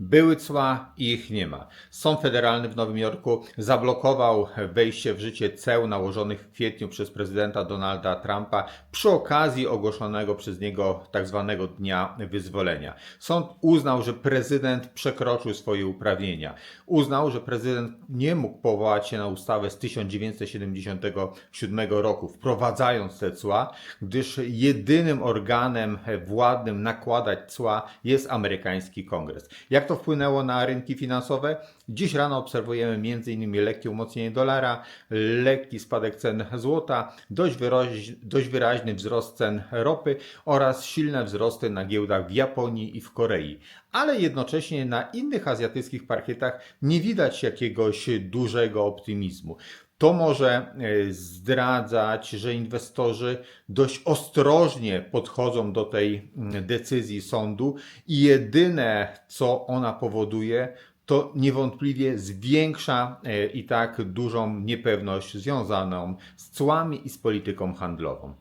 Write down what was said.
Były cła i ich nie ma. Sąd Federalny w Nowym Jorku zablokował wejście w życie ceł nałożonych w kwietniu przez prezydenta Donalda Trumpa przy okazji ogłoszonego przez niego tzw. Dnia Wyzwolenia. Sąd uznał, że prezydent przekroczył swoje uprawnienia. Uznał, że prezydent nie mógł powołać się na ustawę z 1977 roku, wprowadzając te cła, gdyż jedynym organem władnym nakładać cła jest amerykański kongres. Jak to wpłynęło na rynki finansowe? Dziś rano obserwujemy m.in. lekkie umocnienie dolara, lekki spadek cen złota, dość, wyroś, dość wyraźny wzrost cen ropy oraz silne wzrosty na giełdach w Japonii i w Korei. Ale jednocześnie na innych azjatyckich parkietach nie widać jakiegoś dużego optymizmu. To może e, zdradzać, że inwestorzy dość ostrożnie podchodzą do tej mm, decyzji sądu i jedyne, co ona powoduje, to niewątpliwie zwiększa e, i tak dużą niepewność związaną z cłami i z polityką handlową.